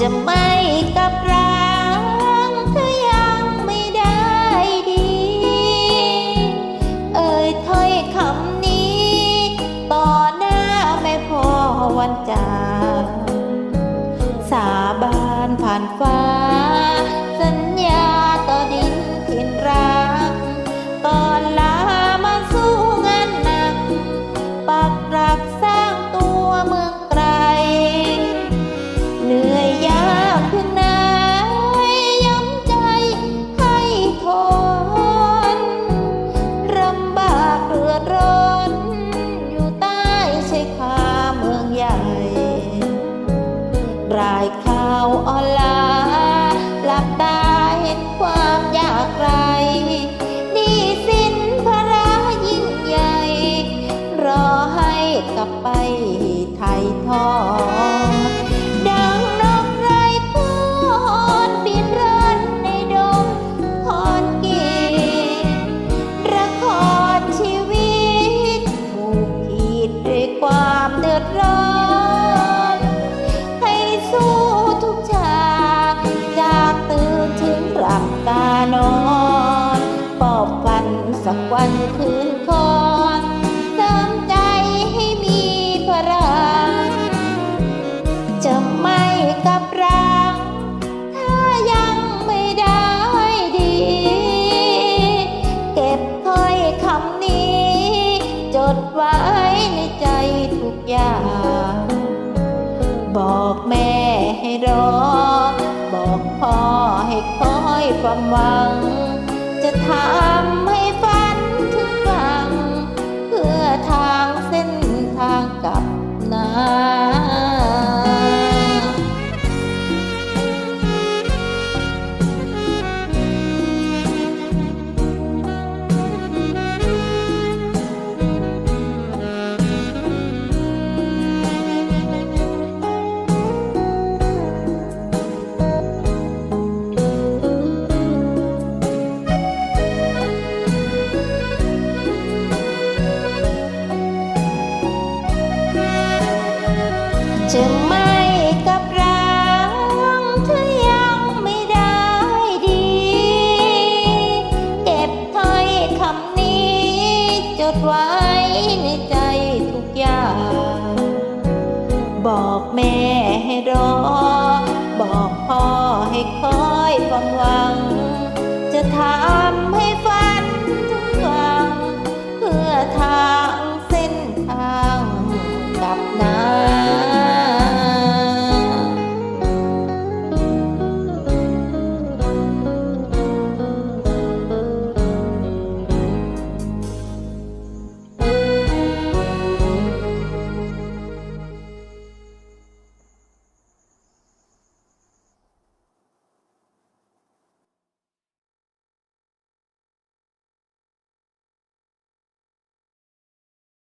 จะไม่กลับร้างถ้ายังไม่ได้ดี เอ่ยถ้อยคำนี้ ต่อหน้าแม่พ่อวันจากสาบานผ่านฟ้า ออนลน์หลับตาเห็นความยากไรหนี่สินภาระยิ่งใหญ่ รอให้กลับไปไทยทอด ว้ในใจทุกอย่าง บอกแม่ให้รอ บอกพ่อให้คอยความหวัง จะทำใจะไม่กับร้างถ้ายังไม่ได้ดี เก็บถ้อยคำนี้ จดไว้ในใจทุกอย่าง บอกแม่ให้รอ บอกพ่อให้คอยฟังหวัง จะทำให้ฝันทุกวัง เพื่อทางเส้นทางกับนาย